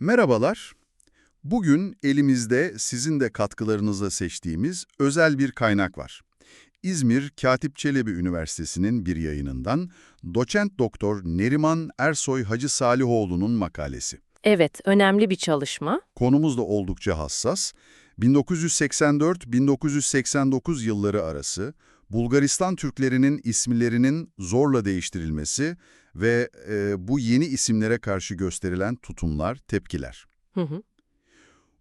Merhabalar. Bugün elimizde sizin de katkılarınızla seçtiğimiz özel bir kaynak var. İzmir Katip Çelebi Üniversitesi'nin bir yayınından doçent doktor Neriman Ersoy Hacı Salihoğlu'nun makalesi. Evet, önemli bir çalışma. Konumuz da oldukça hassas. 1984-1989 yılları arası Bulgaristan Türklerinin isimlerinin zorla değiştirilmesi ve e, bu yeni isimlere karşı gösterilen tutumlar, tepkiler. Hı hı.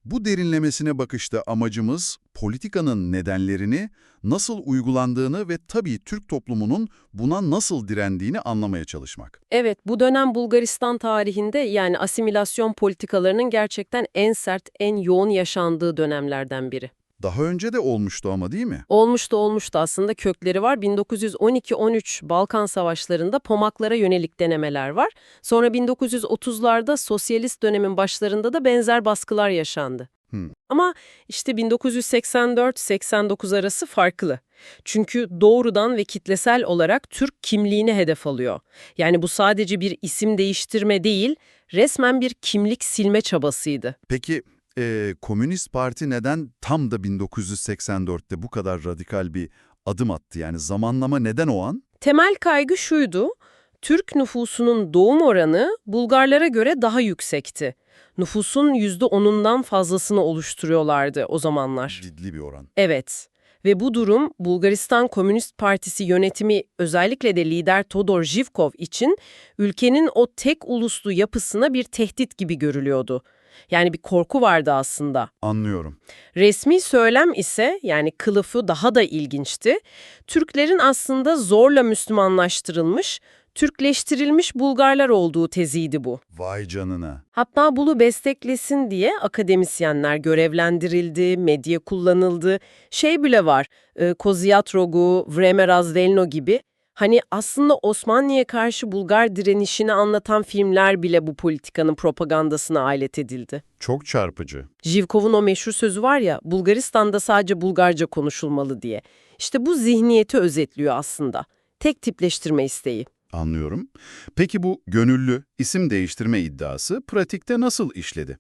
Bu derinlemesine bakışta amacımız politikanın nedenlerini, nasıl uygulandığını ve tabii Türk toplumunun buna nasıl direndiğini anlamaya çalışmak. Evet, bu dönem Bulgaristan tarihinde yani asimilasyon politikalarının gerçekten en sert, en yoğun yaşandığı dönemlerden biri. Daha önce de olmuştu ama değil mi? Olmuştu olmuştu aslında kökleri var. 1912-13 Balkan Savaşları'nda Pomaklara yönelik denemeler var. Sonra 1930'larda sosyalist dönemin başlarında da benzer baskılar yaşandı. Hmm. Ama işte 1984-89 arası farklı. Çünkü doğrudan ve kitlesel olarak Türk kimliğini hedef alıyor. Yani bu sadece bir isim değiştirme değil, resmen bir kimlik silme çabasıydı. Peki e, Komünist Parti neden tam da 1984'te bu kadar radikal bir adım attı? Yani zamanlama neden o an? Temel kaygı şuydu, Türk nüfusunun doğum oranı Bulgarlara göre daha yüksekti. Nüfusun %10'undan fazlasını oluşturuyorlardı o zamanlar. Ciddi bir oran. Evet ve bu durum Bulgaristan Komünist Partisi yönetimi özellikle de lider Todor Zhivkov için ülkenin o tek uluslu yapısına bir tehdit gibi görülüyordu. Yani bir korku vardı aslında. Anlıyorum. Resmi söylem ise yani kılıfı daha da ilginçti. Türklerin aslında zorla Müslümanlaştırılmış, Türkleştirilmiş Bulgarlar olduğu teziydi bu. Vay canına. Hatta bunu desteklesin diye akademisyenler görevlendirildi, medya kullanıldı. Şey bile var, e, Koziatrogu, Vremer Azdelno gibi. Hani aslında Osmanlı'ya karşı Bulgar direnişini anlatan filmler bile bu politikanın propagandasına alet edildi. Çok çarpıcı. Jivkov'un o meşhur sözü var ya, Bulgaristan'da sadece Bulgarca konuşulmalı diye. İşte bu zihniyeti özetliyor aslında. Tek tipleştirme isteği. Anlıyorum. Peki bu gönüllü isim değiştirme iddiası pratikte nasıl işledi?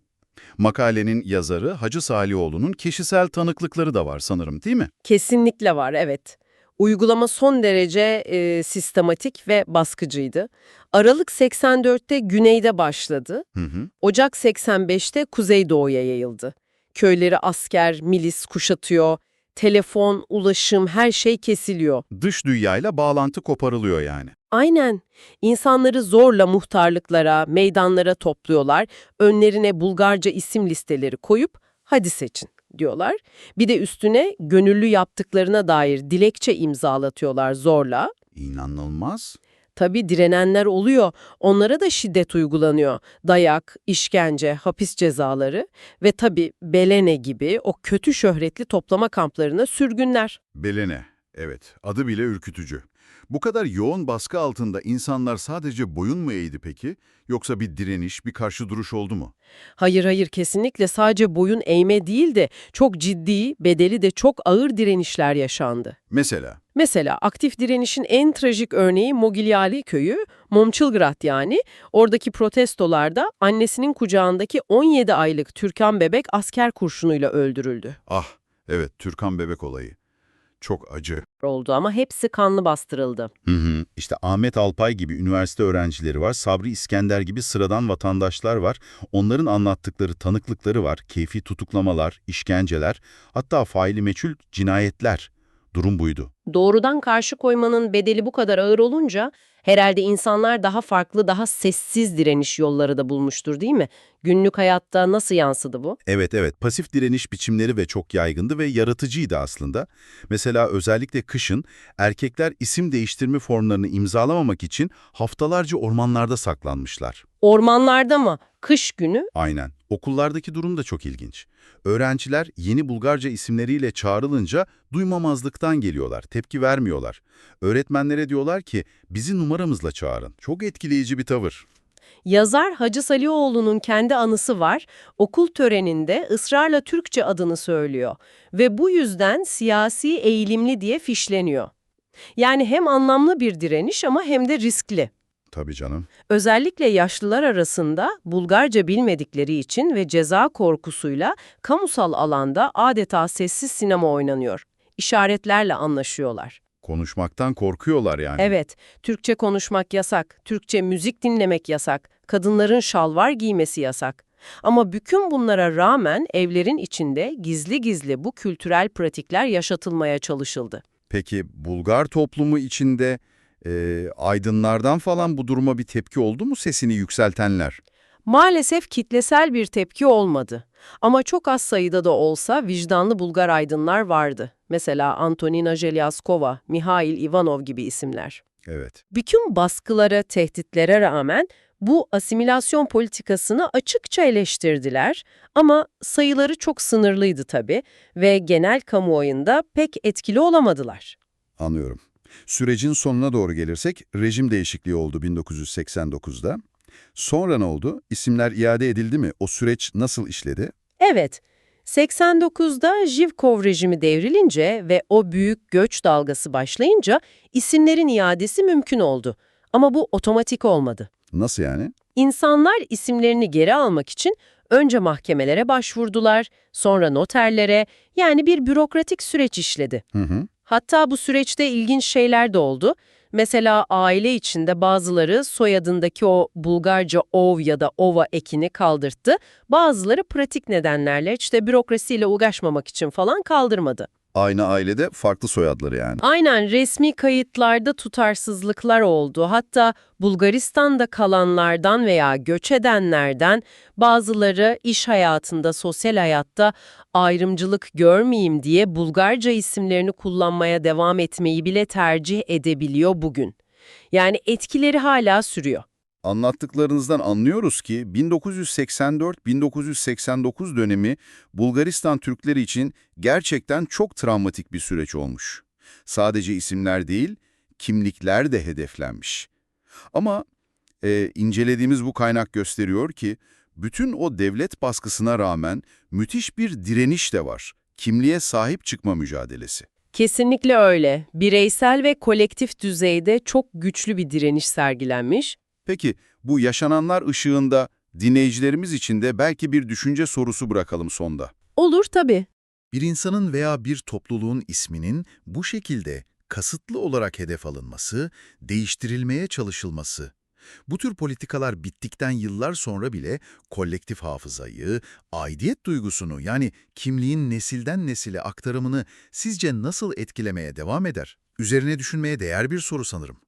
Makalenin yazarı Hacı Salihoğlu'nun kişisel tanıklıkları da var sanırım değil mi? Kesinlikle var, evet. Uygulama son derece e, sistematik ve baskıcıydı. Aralık 84'te güneyde başladı. Hı hı. Ocak 85'te kuzeydoğuya yayıldı. Köyleri asker, milis kuşatıyor. Telefon, ulaşım, her şey kesiliyor. Dış dünyayla bağlantı koparılıyor yani. Aynen. İnsanları zorla muhtarlıklara, meydanlara topluyorlar. Önlerine Bulgarca isim listeleri koyup hadi seçin diyorlar. Bir de üstüne gönüllü yaptıklarına dair dilekçe imzalatıyorlar zorla. İnanılmaz. Tabii direnenler oluyor. Onlara da şiddet uygulanıyor. Dayak, işkence, hapis cezaları ve tabii Belene gibi o kötü şöhretli toplama kamplarına sürgünler. Belene. Evet, adı bile ürkütücü. Bu kadar yoğun baskı altında insanlar sadece boyun mu eğdi peki? Yoksa bir direniş, bir karşı duruş oldu mu? Hayır hayır kesinlikle sadece boyun eğme değil de çok ciddi, bedeli de çok ağır direnişler yaşandı. Mesela, Mesela aktif direnişin en trajik örneği Mogilyali köyü, Momçılgrad yani. Oradaki protestolarda annesinin kucağındaki 17 aylık Türkan bebek asker kurşunuyla öldürüldü. ah, evet Türkan Bebek olayı. Çok acı. Oldu ama hepsi kanlı bastırıldı. Hı hı. İşte Ahmet Alpay gibi üniversite öğrencileri var, Sabri İskender gibi sıradan vatandaşlar var. Onların anlattıkları tanıklıkları var, keyfi tutuklamalar, işkenceler, hatta faili meçhul cinayetler. Durum buydu. Doğrudan karşı koymanın bedeli bu kadar ağır olunca herhalde insanlar daha farklı, daha sessiz direniş yolları da bulmuştur değil mi? Günlük hayatta nasıl yansıdı bu? Evet evet, pasif direniş biçimleri ve çok yaygındı ve yaratıcıydı aslında. Mesela özellikle kışın erkekler isim değiştirme formlarını imzalamamak için haftalarca ormanlarda saklanmışlar. Ormanlarda mı? Kış günü? Aynen. Okullardaki durum da çok ilginç. Öğrenciler yeni Bulgarca isimleriyle çağrılınca duymamazlıktan geliyorlar, tepki vermiyorlar. Öğretmenlere diyorlar ki bizi numaramızla çağırın. Çok etkileyici bir tavır. Yazar Hacı Salioğlu'nun kendi anısı var. Okul töreninde ısrarla Türkçe adını söylüyor ve bu yüzden siyasi eğilimli diye fişleniyor. Yani hem anlamlı bir direniş ama hem de riskli. Tabii canım. Özellikle yaşlılar arasında Bulgarca bilmedikleri için ve ceza korkusuyla kamusal alanda adeta sessiz sinema oynanıyor. İşaretlerle anlaşıyorlar. Konuşmaktan korkuyorlar yani. Evet, Türkçe konuşmak yasak, Türkçe müzik dinlemek yasak, kadınların şalvar giymesi yasak. Ama bütün bunlara rağmen evlerin içinde gizli gizli bu kültürel pratikler yaşatılmaya çalışıldı. Peki Bulgar toplumu içinde e, aydınlardan falan bu duruma bir tepki oldu mu sesini yükseltenler? Maalesef kitlesel bir tepki olmadı. Ama çok az sayıda da olsa vicdanlı Bulgar aydınlar vardı. Mesela Antonina Jelyaskova, Mihail Ivanov gibi isimler. Evet. Bütün baskılara, tehditlere rağmen bu asimilasyon politikasını açıkça eleştirdiler ama sayıları çok sınırlıydı tabii ve genel kamuoyunda pek etkili olamadılar. Anlıyorum. Sürecin sonuna doğru gelirsek rejim değişikliği oldu 1989'da. Sonra ne oldu? İsimler iade edildi mi? O süreç nasıl işledi? Evet, 89'da Jivkov rejimi devrilince ve o büyük göç dalgası başlayınca isimlerin iadesi mümkün oldu. Ama bu otomatik olmadı. Nasıl yani? İnsanlar isimlerini geri almak için önce mahkemelere başvurdular, sonra noterlere, yani bir bürokratik süreç işledi. Hı hı. Hatta bu süreçte ilginç şeyler de oldu. Mesela aile içinde bazıları soyadındaki o Bulgarca ov ya da ova ekini kaldırttı. Bazıları pratik nedenlerle işte bürokrasiyle uğraşmamak için falan kaldırmadı. Aynı ailede farklı soyadları yani. Aynen resmi kayıtlarda tutarsızlıklar oldu. Hatta Bulgaristan'da kalanlardan veya göç edenlerden bazıları iş hayatında, sosyal hayatta ayrımcılık görmeyeyim diye Bulgarca isimlerini kullanmaya devam etmeyi bile tercih edebiliyor bugün. Yani etkileri hala sürüyor. Anlattıklarınızdan anlıyoruz ki 1984-1989 dönemi Bulgaristan Türkleri için gerçekten çok travmatik bir süreç olmuş. Sadece isimler değil, kimlikler de hedeflenmiş. Ama e, incelediğimiz bu kaynak gösteriyor ki bütün o devlet baskısına rağmen müthiş bir direniş de var. Kimliğe sahip çıkma mücadelesi. Kesinlikle öyle. Bireysel ve kolektif düzeyde çok güçlü bir direniş sergilenmiş. Peki bu yaşananlar ışığında dinleyicilerimiz için de belki bir düşünce sorusu bırakalım sonda. Olur tabii. Bir insanın veya bir topluluğun isminin bu şekilde kasıtlı olarak hedef alınması, değiştirilmeye çalışılması, bu tür politikalar bittikten yıllar sonra bile kolektif hafızayı, aidiyet duygusunu yani kimliğin nesilden nesile aktarımını sizce nasıl etkilemeye devam eder? Üzerine düşünmeye değer bir soru sanırım.